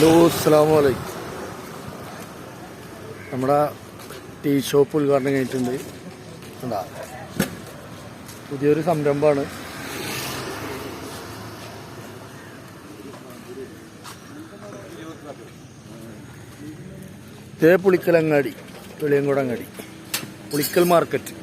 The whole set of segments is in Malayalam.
ഹലോ അസ്സാം വലൈക്കും നമ്മുടെ ടീ ഷോപ്പ് ഉദ്ഘാടനം കഴിഞ്ഞിട്ടുണ്ട്. എന്താ പുതിയൊരു സംരംഭമാണ്. തേ പുളിക്കലങ്ങാടി വെളിയങ്കോടങ്ങാടി പുളിക്കൽ മാർക്കറ്റ്.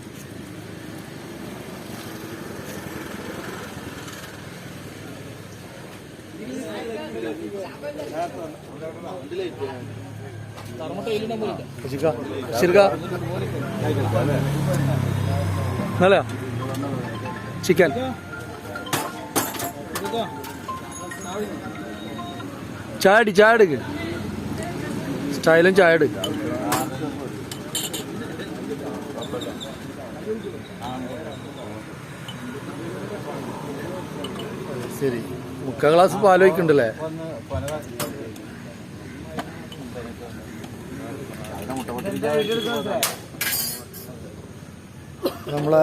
നല്ല ചിക്കൻ. ചായടി ചായട്. സ്റ്റൈലും ചായട്. ശരി. മുക്കാൽ ഗ്ലാസ് പാൽ വയ്ക്കുന്നുണ്ടല്ലേ നമ്മളെ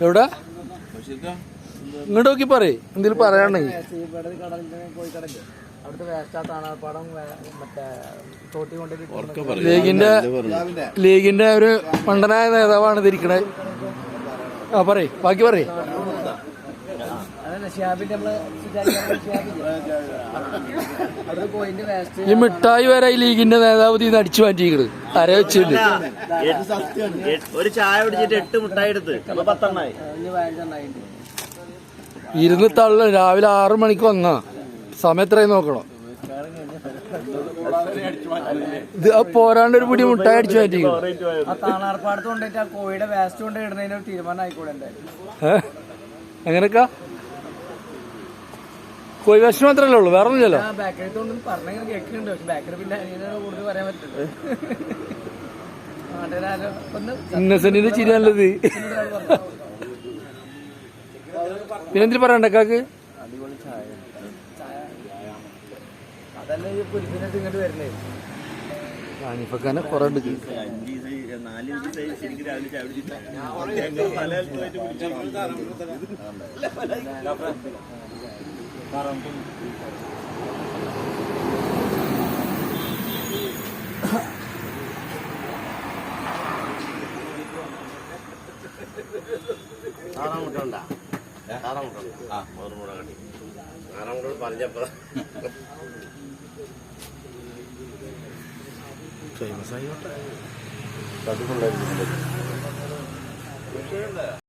എവിടെ? ഇങ്ങോട്ട് നോക്കി പറയേ. എന്തെങ്കിലും പറയാണെങ്കിൽ ലീഗിന്റെ ലീഗിന്റെ ഒരു പണ്ടനായ നേതാവാണ് ഇതിരിക്കണേ ആ പറയേ. ബാക്കി പറയേ. ഈ മിഠായി വരെ ലീഗിന്റെ നേതാവ് അടിച്ചു മാറ്റിയത് അര വെച്ചിട്ട് ഒരു ചായ പിടിച്ചിട്ട് എട്ട് മിഠായി എടുത്ത്. പത്തെണ്ണായി. ഇരുന്ന് തള്ള രാവിലെ ആറു മണിക്ക് വന്നാ. സമയം എത്രയും നോക്കണം. ഇത് പോരാണ്ട് ഒരു പിടി മുട്ടായി അടിച്ചു മാറ്റി ആ താണാർപ്പാടത്ത് കൊണ്ടിട്ട് ആ കോഴിയുടെ വേസ്റ്റ് കൊണ്ട് ഇടുന്നതിന് ഒരു തീരുമാനം ആയിക്കോട്ടെ കോഴി വേഷം മാത്രല്ലേ ഉള്ളൂ? വേറെ ഒന്നുമില്ലല്ലോ ഇന്നസെന്റിന്റെ ചിരി നല്ലത് പിന്നെ എന്തിനു പറയണ്ട കാക്ക് അതല്ലേ ഈ ഇങ്ങോട്ട് വരണേ ഹാനിഫക്കാനെ കുറെ ഉണ്ട്. നാല് ദിവസം ശരിക്കും രാവിലെ ചായ കുടിച്ചിട്ട് പല സ്ഥലത്തുമായിട്ട് ഫേമസ് ആയി